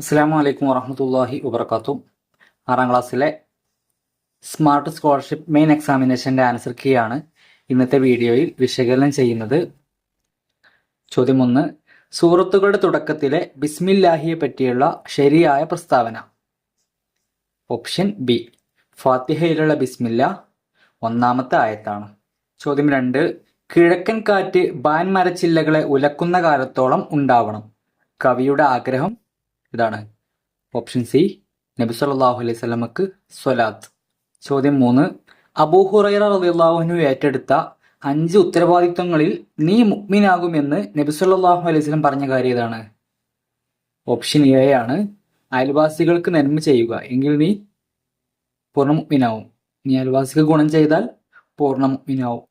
അസ്സാം വലൈക്കും വറഹമത്തല്ലാഹി വബർക്കാത്തു ആറാം ക്ലാസ്സിലെ സ്മാർട്ട് സ്കോളർഷിപ്പ് മെയിൻ എക്സാമിനേഷന്റെ ആൻസർ കീ ആണ് ഇന്നത്തെ വീഡിയോയിൽ വിശകലനം ചെയ്യുന്നത്. ചോദ്യം ഒന്ന് സൂറത്തുകളുടെ തുടക്കത്തിലെ ബിസ്മില്ലാഹിയെ പറ്റിയുള്ള ശരിയായ പ്രസ്താവന. ഓപ്ഷൻ ബി ഫാത്തിഹയിലുള്ള ബിസ്മില്ല ഒന്നാമത്തെ ആയത്താണ്. ചോദ്യം രണ്ട് കിഴക്കൻ കാറ്റ് ബാൻ മരച്ചില്ലകളെ ഉലക്കുന്ന കാലത്തോളം ഉണ്ടാവണം. കവിയുടെ ആഗ്രഹം ഇതാണ്. ഓപ്ഷൻ സി നബി സല്ലല്ലാഹു അലൈഹി സ്വലമക്ക് സ്വലാത്ത്. ചോദ്യം മൂന്ന് അബൂ ഹുറൈറ ഏറ്റെടുത്ത അഞ്ച് ഉത്തരവാദിത്വങ്ങളിൽ നീ മുഗ്മിനാകുമെന്ന് നബി സല്ലല്ലാഹു അലൈഹി സ്വലം പറഞ്ഞ കാര്യം ഇതാണ് ഓപ്ഷൻ എ ആണ്. അയൽവാസികൾക്ക് നന്മ ചെയ്യുക. എങ്കിൽ നീ പൂർണ മുഗ്മിനാവും നീ അയൽവാസിക്ക് ഗുണം ചെയ്താൽ പൂർണ മുഗ്മിനാവും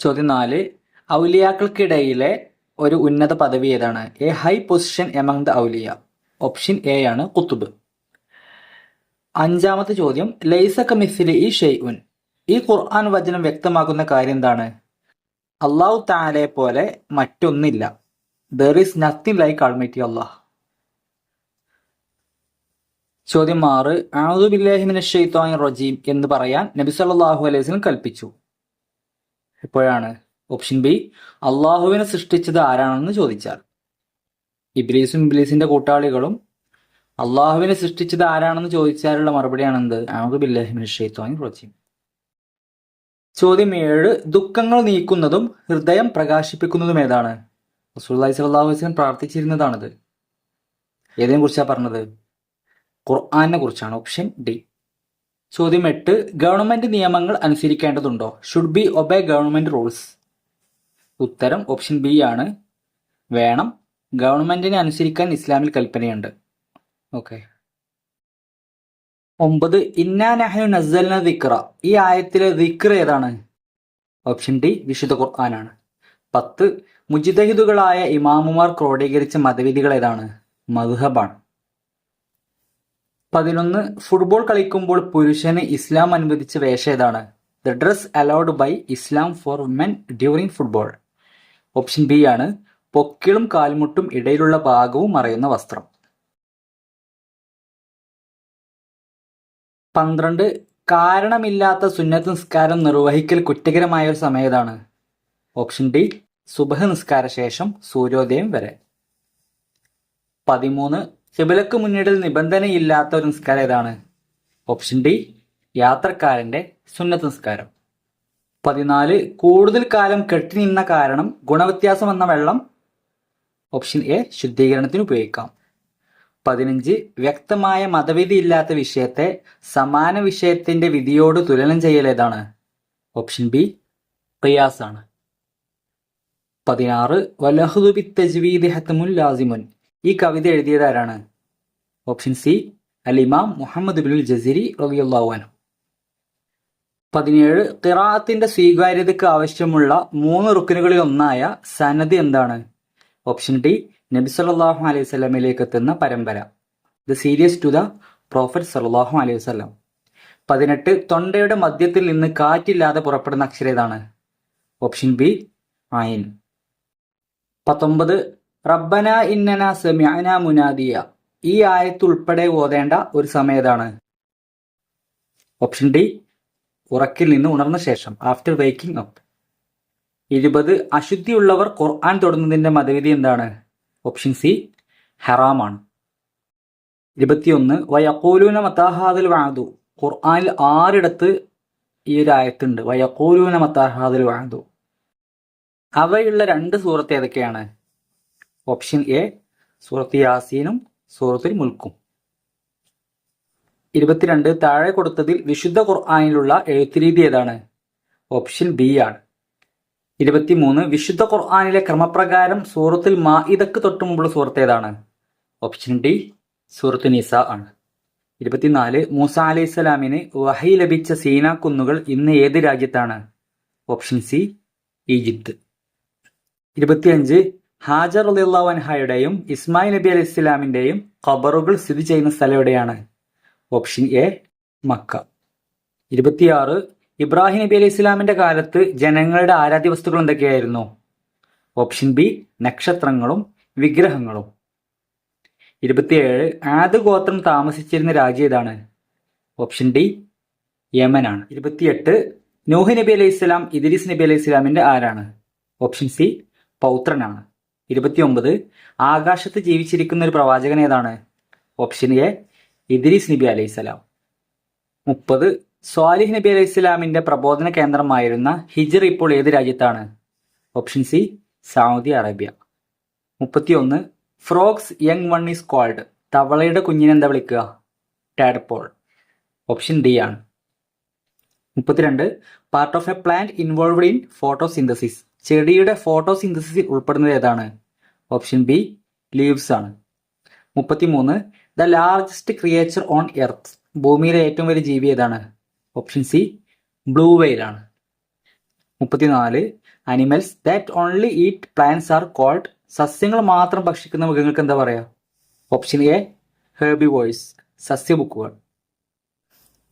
ചോദ്യം നാല് ഔലിയാക്കൾക്കിടയിലെ ഒരു ഉന്നത പദവി ഏതാണ്? A high position among the Auliya. Option A ആണ് കുത്തുബ്. അഞ്ചാമത്തെ ചോദ്യം ലൈസ കമിസിലെ ഈ ഷെയ്ഉൻ ഈ ഖുർആൻ വചനം വ്യക്തമാക്കുന്ന കാര്യം എന്താണ്? അള്ളാഹു താലെ പോലെ മറ്റൊന്നില്ല. There is nothing like almighty Allah ചോദ്യം ആറ് ആദുബില്ലാഹിമിൻ ഷെയ്ത്താൻ റജീം എന്ന് പറയാൻ നബി സല്ലല്ലാഹു അലൈഹി വസല്ലം കൽപ്പിച്ചു. എപ്പോഴാണ്? ഓപ്ഷൻ ബി അള്ളാഹുവിനെ സൃഷ്ടിച്ചത് ആരാണെന്ന് ചോദിച്ചാൽ. ഇബ്ലീസും ഇബ്ലീസിന്റെ കൂട്ടാളികളും അള്ളാഹുവിനെ സൃഷ്ടിച്ചത് ആരാണെന്ന് ചോദിച്ചാലുള്ള മറുപടിയാണ് എന്ത് ആമദ് ബില്ലാഹിമിൻ ചോദ്യം ഏഴ് ദുഃഖങ്ങൾ നീക്കുന്നതും ഹൃദയം പ്രകാശിപ്പിക്കുന്നതും ഏതാണ്? വസല്ലം പ്രാർത്ഥിച്ചിരുന്നതാണിത്. ഏതിനെ കുറിച്ചാണ് പറഞ്ഞത്? ഖുർആാനെ കുറിച്ചാണ്. Option D. ചോദ്യം എട്ട് ഗവൺമെന്റ് നിയമങ്ങൾ അനുസരിക്കേണ്ടതുണ്ടോ? Should be obey government rules ഉത്തരം ഓപ്ഷൻ ബി ആണ്. വേണം ഗവൺമെന്റിനെ അനുസരിക്കാൻ ഇസ്ലാമിൽ കൽപ്പനയുണ്ട്. ഓക്കെ ഒമ്പത് ഇന്നാ നഹനു നസ്സൽന ദിക്റ. ഈ ആയത്തിലെ ദിക്ർ ഏതാണ്? ഓപ്ഷൻ ഡി വിശുദ്ധ ഖുർആനാണ്. പത്ത് മുജിദഹിദുകളായ ഇമാമുമാർ ക്രോഡീകരിച്ച മതവിധികൾ ഏതാണ്? മദ്ഹബാണ്. പതിനൊന്ന് ഫുട്ബോൾ കളിക്കുമ്പോൾ പുരുഷന് ഇസ്ലാം അനുവദിച്ച വേഷം ഏതാണ്? The dress allowed by Islam for men during football option B ആണ് പൊക്കിളും കാൽമുട്ടും ഇടയിലുള്ള ഭാഗവും മറയുന്ന വസ്ത്രം. പന്ത്രണ്ട്. കാരണമില്ലാത്ത സുന്നത്ത് നിസ്കാരം നിർവഹിക്കൽ കുറ്റകരമായ ഒരു സമയതാണ് ഓപ്ഷൻ ഡി സുബഹ നിസ്കാര ശേഷം സൂര്യോദയം വരെ. പതിമൂന്ന്. കിബിലക്ക് മുന്നിടൽ നിബന്ധനയില്ലാത്ത ഒരു നിസ്കാരം ഏതാണ്? ഓപ്ഷൻ ഡി യാത്രക്കാരന്റെ സുന്നത്ത് നിസ്കാരം. പതിനാല്. കൂടുതൽ കാലം കെട്ടിനിന്ന കാരണം ഗുണവ്യത്യാസം എന്ന വെള്ളം ഓപ്ഷൻ എ ശുദ്ധീകരണത്തിന് ഉപയോഗിക്കാം. പതിനഞ്ച് വ്യക്തമായ മതവിധി ഇല്ലാത്ത വിഷയത്തെ സമാന വിഷയത്തിന്റെ വിധിയോട് തുലനം ചെയ്യൽ ഏതാണ്? ഓപ്ഷൻ ബി റിയാസ് ആണ് പതിനാറ് വലഹുദുബി തജ്വീദ് ലാസിമുൻ. ഈ കവിത എഴുതിയത് ആരാണ്? Option C Alimam Muhammad Ibnul Jazari റബിയുള്ളവാനും പതിനേഴ് തിറാത്തിന്റെ സ്വീകാര്യതയ്ക്ക് ആവശ്യമുള്ള മൂന്ന് റുക്കിനുകളിൽ ഒന്നായ സനദ് എന്താണ്? ഓപ്ഷൻ ഡി നബി സല്ലല്ലാഹു അലൈഹി സ്വലമിലേക്ക് എത്തുന്ന പരമ്പര. The series to the prophet സല്ലല്ലാഹു അലൈഹി വസ്ലം പതിനെട്ട് തൊണ്ടയുടെ മധ്യത്തിൽ നിന്ന് കാറ്റില്ലാതെ പുറപ്പെടുന്ന അക്ഷരം ഏതാണ്? ഓപ്ഷൻ ബി ആയിൻ പത്തൊമ്പത് റബ്ബന ഇന്നന സമഅന മുനാദിയ. ഈ ആയത്ത് ഉൾപ്പെടെ ഓതേണ്ട ഒരു സമയം ഏതാണ്? ഓപ്ഷൻ ഡി ഉറക്കിൽ നിന്ന് ഉണർന്ന ശേഷം ആഫ്റ്റർ വേക്കിംഗ് അപ്പ് ഇരുപത്. അശുദ്ധിയുള്ളവർ ഖുർആൻ തൊടുന്നതിന്റെ മതവിധി എന്താണ്? ഓപ്ഷൻ സി ഹറാമാണ് ഇരുപത്തിയൊന്ന്. വയക്കോലൂന മത്താഹാദിൽ വാതു ഖുർആാനിൽ ആറിടത്ത് ഈ ഒരു ആയത്തുണ്ട്. വയക്കോലൂന മത്താഹാദിൽ വാതു അവയുള്ള രണ്ട് സൂറത്ത് ഏതൊക്കെയാണ്? ഓപ്ഷൻ എ സൂറത്ത് യാസീനും സൂറത്തുൽ മുൽക്കും. ഇരുപത്തിരണ്ട്. താഴെ കൊടുത്തതിൽ വിശുദ്ധ ഖുർആാനിലുള്ള എഴുത്തുരീതി ഏതാണ്? ഓപ്ഷൻ ബി ആണ്. ഇരുപത്തിമൂന്ന് വിശുദ്ധ ഖുർആാനിലെ ക്രമപ്രകാരം സൂറത്തുൽ മാഇദക്ക് തൊട്ടു മുമ്പുള്ള സൂറത്ത് ഏതാണ്? ഓപ്ഷൻ ഡി സൂറത്ത് നിസ ആണ്. ഇരുപത്തിനാല് മൂസ അലൈഹി സ്വലാമിന് വഹി ലഭിച്ച സീന കുന്നുകൾ ഇന്ന് ഏത് രാജ്യത്താണ്? Option C Egypt. ഇരുപത്തിയഞ്ച് ഹാജർ അലിയുള്ള അൻഹായുടെയും ഇസ്മായിൽ നബി അലൈഹി ഇസ്ലാമിന്റെയും ഖബറുകൾ സ്ഥിതി ചെയ്യുന്ന സ്ഥലം എവിടെയാണ്? Option A Mecca. ഇരുപത്തിയാറ് ഇബ്രാഹിം നബി അലൈഹി ഇസ്ലാമിന്റെ കാലത്ത് ജനങ്ങളുടെ ആരാധ്യ വസ്തുക്കൾ എന്തൊക്കെയായിരുന്നു? ഓപ്ഷൻ ബി നക്ഷത്രങ്ങളും വിഗ്രഹങ്ങളും. ഇരുപത്തിയേഴ് ആദ്യ ഗോത്രം താമസിച്ചിരുന്ന രാജ്യം ഏതാണ്? ഓപ്ഷൻ ഡി യമൻ ആണ് ഇരുപത്തിയെട്ട് നൂഹ് നബി അലൈഹി സ്വലാം ഇദ്രീസ് നബി അലൈഹി സ്വലാമിന്റെ ആരാണ്? ഓപ്ഷൻ സി പൗത്രനാണ്. ഇരുപത്തിയൊമ്പത് ആകാശത്ത് ജീവിച്ചിരിക്കുന്ന ഒരു പ്രവാചകൻ ഏതാണ്? ഓപ്ഷൻ എ ഇദ്രീസ് നബി അലൈഹി സ്വലാം. മുപ്പത് സ്വാലിഹ് നബി അലൈഹി ഇസ്ലാമിന്റെ പ്രബോധന കേന്ദ്രമായിരുന്ന ഹിജർ ഇപ്പോൾ ഏത് രാജ്യത്താണ്? Option C Saudi Arabia. മുപ്പത്തിയൊന്ന് frogs young one is called. തവളയുടെ കുഞ്ഞിനെ എന്താ വിളിക്കുക? ടാഡ്പോൾ. ഓപ്ഷൻ ഡി ആണ്. മുപ്പത്തിരണ്ട് part of a plant involved in photosynthesis ചെടിയുടെ ഫോട്ടോസിന്തസിസിൽ ഉൾപ്പെടുന്നത് ഏതാണ്? ഓപ്ഷൻ ബി ലീവ്സ് ആണ്. മുപ്പത്തിമൂന്ന് the largest creature on earth ഭൂമിയിലെ ഏറ്റവും വലിയ ജീവി ഏതാണ്? ഓപ്ഷൻ സി ബ്ലൂ വെയിലാണ് മുപ്പത്തിനാല് animals that only eat plants are called സസ്യങ്ങൾ മാത്രം ഭക്ഷിക്കുന്ന മൃഗങ്ങൾക്ക് എന്താ പറയാ? ഓപ്ഷൻ എ ഹെർബിവോയ്സ് സസ്യബുക്കുകൾ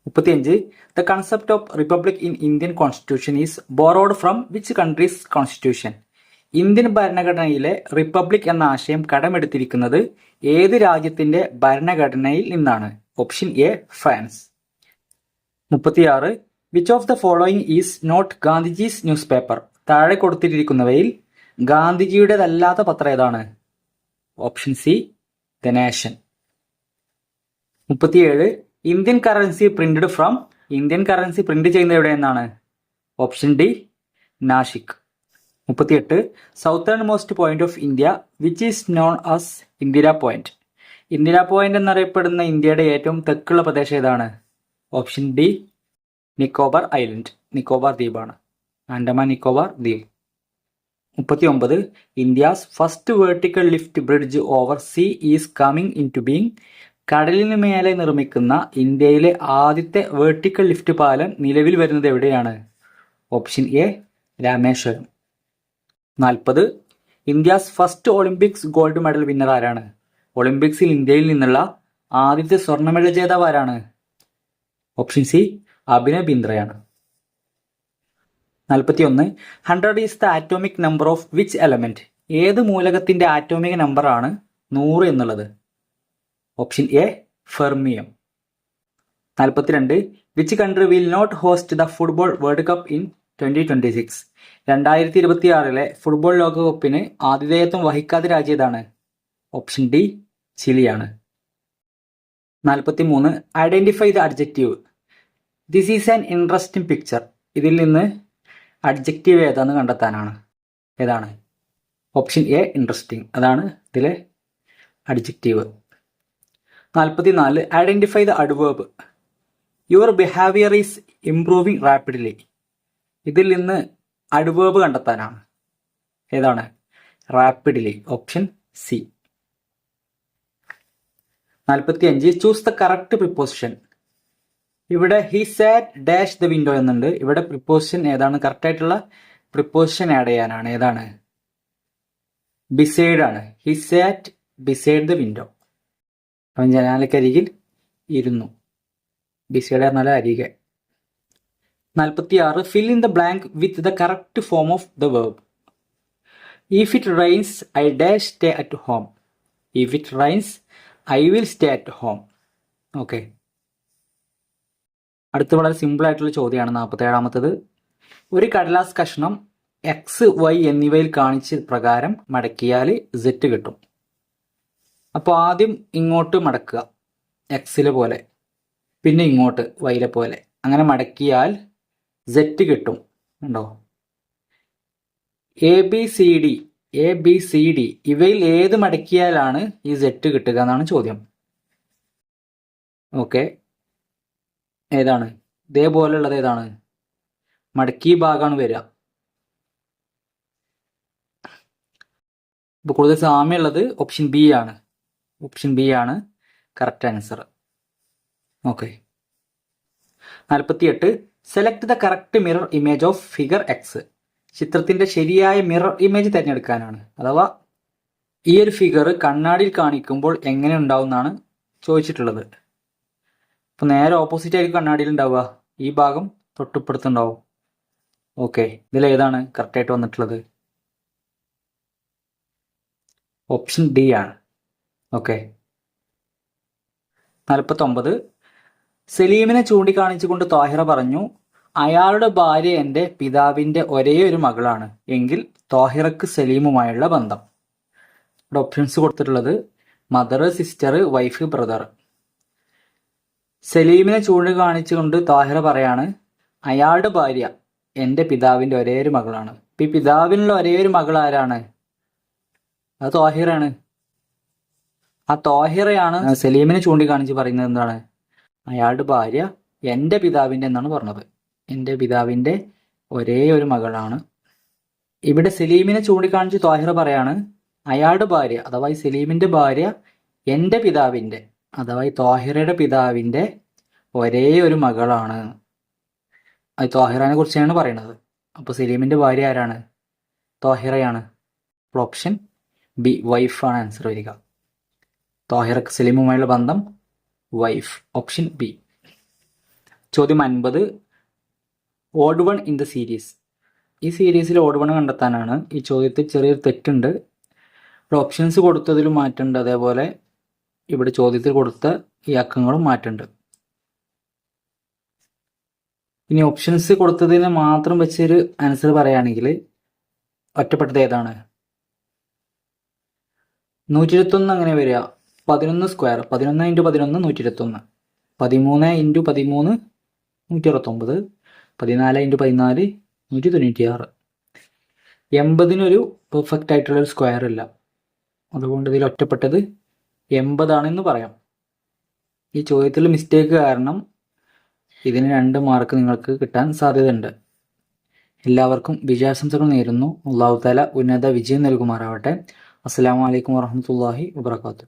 മുപ്പത്തിയഞ്ച് the concept of republic in Indian constitution is borrowed from which countries constitution Indian ഭരണഘടനയിലെ റിപ്പബ്ലിക് എന്ന ആശയം കടമെടുത്തിരിക്കുന്നത് ഏത് രാജ്യത്തിന്റെ ഭരണഘടനയിൽ നിന്നാണ്? ഓപ്ഷൻ എ ഫ്രാൻസ് മുപ്പത്തിയാറ്. Which of the following is not Gandhiji's newspaper താഴെ കൊടുത്തിട്ടിരിക്കുന്നവയിൽ ഗാന്ധിജിയുടേതല്ലാത്ത പത്രം ഏതാണ്? ഓപ്ഷൻ സി ദ നേഷൻ മുപ്പത്തിയേഴ്. Indian currency printed from Indian currency print ചെയ്യുന്നത് എവിടെ നിന്നാണ്? ഓപ്ഷൻ ഡി നാഷിക് മുപ്പത്തിയെട്ട്. Southernmost point of India which is known as Indira point Indira point എന്നറിയപ്പെടുന്ന ഇന്ത്യയുടെ ഏറ്റവും തെക്കുള്ള പ്രദേശം ഏതാണ്? Option D Nicobar island Nicobar ദ്വീപാണ്. Andaman Nicobar ദ്വീപ്. മുപ്പത്തി ഒമ്പത് India's first vertical lift bridge over sea is coming into being കടലിന് മേലെ നിർമ്മിക്കുന്ന ഇന്ത്യയിലെ ആദ്യത്തെ വേർട്ടിക്കൽ ലിഫ്റ്റ് പാലം നിലവിൽ വരുന്നത് എവിടെയാണ്? Option A Rameswaram. നാൽപ്പത് India's first Olympics gold medal winner ആരാണ്? ഒളിമ്പിക്സിൽ ഇന്ത്യയിൽ നിന്നുള്ള ആദ്യത്തെ സ്വർണ മെഡൽ ജേതാവ് ആരാണ്? ഓപ്ഷൻ സി അഭിനവ് ബിന്ദ്രയാണ്. നാൽപ്പത്തി ഒന്ന് hundred is the atomic number of which element ഏത് മൂലകത്തിന്റെ ആറ്റോമിക് നമ്പർ ആണ് നൂറ് എന്നുള്ളത്? ഓപ്ഷൻ എ ഫെർമിയം നാൽപ്പത്തിരണ്ട് which country will not host the football world cup in twenty twenty six രണ്ടായിരത്തി ഇരുപത്തി ആറിലെ ഫുട്ബോൾ ലോകകപ്പിന് ആതിഥേയത്വം വഹിക്കാതെ രാജ്യതാണ് ഓപ്ഷൻ ഡി ചിലിയാണ്. നാൽപ്പത്തി മൂന്ന് identify the adjective this is an interesting picture ഇതിൽ നിന്ന് അഡ്ജക്റ്റീവ് ഏതാന്ന് കണ്ടെത്താനാണ്. ഏതാണ്? ഓപ്ഷൻ എ ഇൻട്രസ്റ്റിംഗ് അതാണ് ഇതിലെ അഡ്ജക്റ്റീവ് നാൽപ്പത്തി നാല് identify the adverb your behaviour is improving rapidly ഇതിൽ നിന്ന് അഡ്വേബ് കണ്ടെത്താനാണ്. ഏതാണ്? റാപ്പിഡ്ലി ഓപ്ഷൻ സി നാൽപ്പത്തി അഞ്ച് ചൂസ് ദ കറക്റ്റ് പ്രിപ്പോസിഷൻ ഇവിടെ he sat dash the window എന്നുണ്ട്. ഇവിടെ പ്രിപ്പോസിഷൻ ഏതാണ്? കറക്റ്റ് ആയിട്ടുള്ള പ്രിപ്പോസിഷൻ ആഡ് ചെയ്യാനാണ്. ഏതാണ്? ബിസൈഡ് ആണ്. He sat beside the window അവൻ ജനാലക്കരികിൽ ഇരുന്നു. ബിസൈഡ് എന്നാലും അരികെ. നാൽപ്പത്തി ആറ് fill in the blank with the correct form of the verb if it rains I dash stay at home if it rains I will stay at home okay അടുത്ത വളരെ simple ആയിട്ടുള്ള ചോദ്യമാണ് നാൽപ്പത്തി ഏഴാമത്തത് ഒരു കടലാസ് കഷ്ണം എക്സ് വൈ എന്നിവയിൽ കാണിച്ച പ്രകാരം മടക്കിയാൽ സെറ്റ് കിട്ടും. അപ്പോൾ ആദ്യം ഇങ്ങോട്ട് മടക്കുക. എക്സിലെ പോലെ. പിന്നെ ഇങ്ങോട്ട് വൈലെ പോലെ. അങ്ങനെ മടക്കിയാൽ സെറ്റ് കിട്ടും. ഉണ്ടോ A B C D A B C D ഇവയിൽ ഏത് മടക്കിയാലാണ് ഈ സെറ്റ് കിട്ടുക എന്നാണ് ചോദ്യം. ഓക്കെ ഏതാണ്? ഇതേപോലെയുള്ളത് ഏതാണ്? മടക്കി ഭാഗമാണ് വരിക. ഇപ്പോൾ കൂടുതൽ സാമ്യമുള്ളത് ഓപ്ഷൻ ബി ആണ്. ഓപ്ഷൻ ബി ആണ് കറക്റ്റ് ആൻസർ ഓക്കെ നാൽപ്പത്തിയെട്ട് select the correct mirror image of figure X ചിത്രത്തിന്റെ ശരിയായ മിറർ ഇമേജ് തിരഞ്ഞെടുക്കാനാണ്. അഥവാ ഈ ഒരു ഫിഗർ കണ്ണാടിയിൽ കാണിക്കുമ്പോൾ എങ്ങനെ ഉണ്ടാവും എന്നാണ് ചോദിച്ചിട്ടുള്ളത്. അപ്പൊ നേരെ ഓപ്പോസിറ്റ് ആയിരിക്കും കണ്ണാടിയിൽ ഉണ്ടാവുക. ഈ ഭാഗം തൊട്ടിപ്പുറത്തുണ്ടാവും. ഓക്കെ ഇതിൽ ഏതാണ് കറക്റ്റായിട്ട് വന്നിട്ടുള്ളത്? ഓപ്ഷൻ ഡി ആണ്. ഓക്കെ നാൽപ്പത്തൊമ്പത് സലീമിനെ ചൂണ്ടിക്കാണിച്ചുകൊണ്ട് താഹിറ പറഞ്ഞു അയാളുടെ ഭാര്യ എന്റെ പിതാവിന്റെ ഒരേ ഒരു മകളാണ് എങ്കിൽ തോഹിറക്ക് സലീമുമായുള്ള ബന്ധം. ഇവിടെ ഓപ്ഷൻസ് കൊടുത്തിട്ടുള്ളത് മദർ സിസ്റ്റർ വൈഫ് ബ്രദർ സലീമിനെ ചൂണ്ടി ചൂണ്ടിക്കാണിച്ചുകൊണ്ട് താഹിറ പറയാണ് അയാളുടെ ഭാര്യ എന്റെ പിതാവിന്റെ ഒരേ ഒരു മകളാണ്. ഇപ്പം ഈ പിതാവിനുള്ള ഒരേ ഒരു മകൾ ആരാണ്? അത് തോഹിറാണ്. ആ തോഹിറയാണ് സലീമിനെ ചൂണ്ടിക്കാണിച്ച് പറയുന്നത് എന്താണ്? അയാളുടെ ഭാര്യ എന്റെ പിതാവിന്റെ എന്നാണ് പറഞ്ഞത്. എന്റെ പിതാവിന്റെ ഒരേ ഒരു മകളാണ്. ഇവിടെ സലീമിനെ ചൂണ്ടിക്കാണിച്ച് താഹിർ പറയാണ് അയാളുടെ ഭാര്യ അഥവാ ഈ സലീമിന്റെ ഭാര്യ എന്റെ പിതാവിന്റെ അഥവാ ഈ താഹിറയുടെ പിതാവിന്റെ ഒരേ ഒരു മകളാണ്. അത് താഹിറാനെ കുറിച്ചാണ് പറയുന്നത് അപ്പോൾ സലീമിന്റെ ഭാര്യ ആരാണ്? താഹിറയാണ് അപ്പോൾ ഓപ്ഷൻ ബി വൈഫാണ് ആൻസർ വരിക. താഹിറക്ക് സലീമുമായുള്ള ബന്ധം വൈഫ് ഓപ്ഷൻ ബി ചോദ്യം അൻപത്. Odd one in the series. ഈ സീരീസിൽ ഓഡ് വൺ കണ്ടെത്താനാണ് ഈ ചോദ്യത്തിൽ ചെറിയൊരു തെറ്റുണ്ട്. ഇവിടെ ഓപ്ഷൻസ് കൊടുത്തതിൽ മാറ്റുണ്ട് അതേപോലെ ഇവിടെ ചോദ്യത്തിൽ കൊടുത്ത ഈ അക്കങ്ങളും മാറ്റുണ്ട് ഇനി ഓപ്ഷൻസ് കൊടുത്തതിന് മാത്രം വെച്ചൊരു ആൻസർ പറയുകയാണെങ്കിൽ ഒറ്റപ്പെട്ടത് ഏതാണ്? നൂറ്റി ഇരുപത്തൊന്ന് അങ്ങനെ വരിക. പതിനൊന്ന് സ്ക്വയർ പതിനൊന്ന് ഇന്റു പതിനൊന്ന് നൂറ്റി ഇരുപത്തൊന്ന് പതിമൂന്ന് ഇന്റു പതിമൂന്ന് നൂറ്റി അറുപത്തൊമ്പത് പതിനാല് ഇന്റു പതിനാല് നൂറ്റി തൊണ്ണൂറ്റി ആറ് എൺപതിനൊരു പെർഫെക്റ്റ് ആയിട്ടുള്ള ഒരു സ്ക്വയർ ഇല്ല അതുകൊണ്ട് ഇതിൽ ഒറ്റപ്പെട്ടത് എൺപതാണെന്ന് പറയാം. ഈ ചോദ്യത്തിൽ മിസ്റ്റേക്ക് കാരണം ഇതിന് രണ്ട് മാർക്ക് നിങ്ങൾക്ക് കിട്ടാൻ സാധ്യതയുണ്ട്. എല്ലാവർക്കും വിജയാശംസകൾ നേരുന്നു. അള്ളാഹു താല ഉന്നത വിജയം നൽകുമാറാവട്ടെ. അസ്സാം വലൈക്കും വാഹമത്തല്ലാഹി വാത്തു